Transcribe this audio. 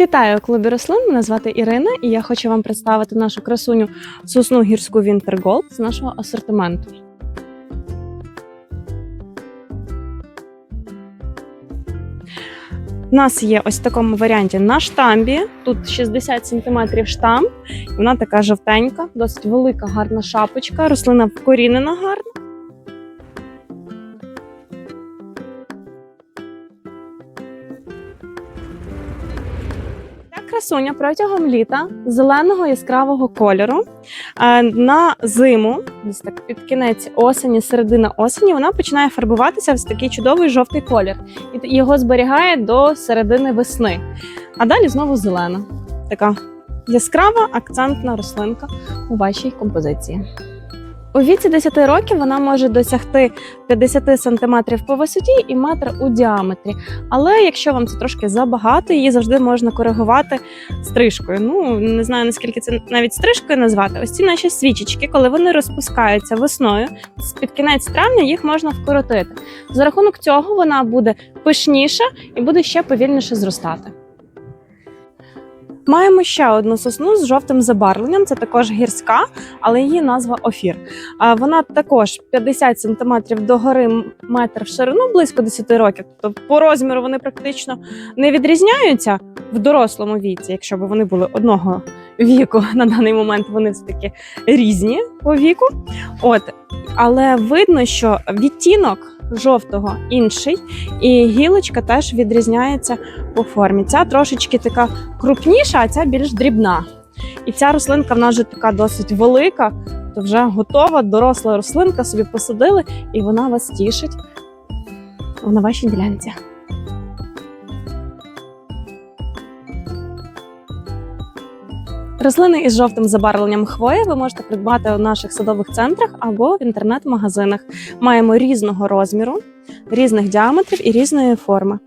Вітаю у клубі рослин. Мене звати Ірина, і я хочу вам представити нашу красуню сосну гірську Winter з нашого асортименту. У нас є ось в такому варіанті на штамбі. Тут 60 см штамб. Вона така жовтенька, досить велика, гарна шапочка. Рослина вкорінена гарно. Красуня протягом літа зеленого яскравого кольору. Е, На зиму, десь так під кінець осені, середина осені, вона починає фарбуватися в такий чудовий жовтий колір. І його зберігає до середини весни. А далі знову зелена. Така яскрава акцентна рослинка у вашій композиції. У віці 10 років вона може досягти 50 см по висоті і метр у діаметрі. Але якщо вам це трошки забагато, її завжди можна коригувати стрижкою. Ну не знаю наскільки це навіть стрижкою назвати. Ось ці наші свічечки, коли вони розпускаються весною, під кінець травня їх можна вкоротити. За рахунок цього вона буде пишніша і буде ще повільніше зростати. Маємо ще одну сосну з жовтим забарвленням. Це також гірська, але її назва офір. Вона також 50 см догори, метр в ширину, близько 10 років. Тобто по розміру вони практично не відрізняються в дорослому віці, якщо б вони були одного віку. На даний момент вони все таки різні по віку. От, але видно, що відтінок жовтого інший, і гілочка теж відрізняється по формі. Ця трошечки така крупніша, а ця більш дрібна. І ця рослинка в нас вже така досить велика, то вже готова, доросла рослинка, собі посадили, і вона вас тішить на вашій ділянці. Рослини із жовтим забарвленням хвої ви можете придбати у наших садових центрах або в інтернет-магазинах. Маємо різного розміру, різних діаметрів і різної форми.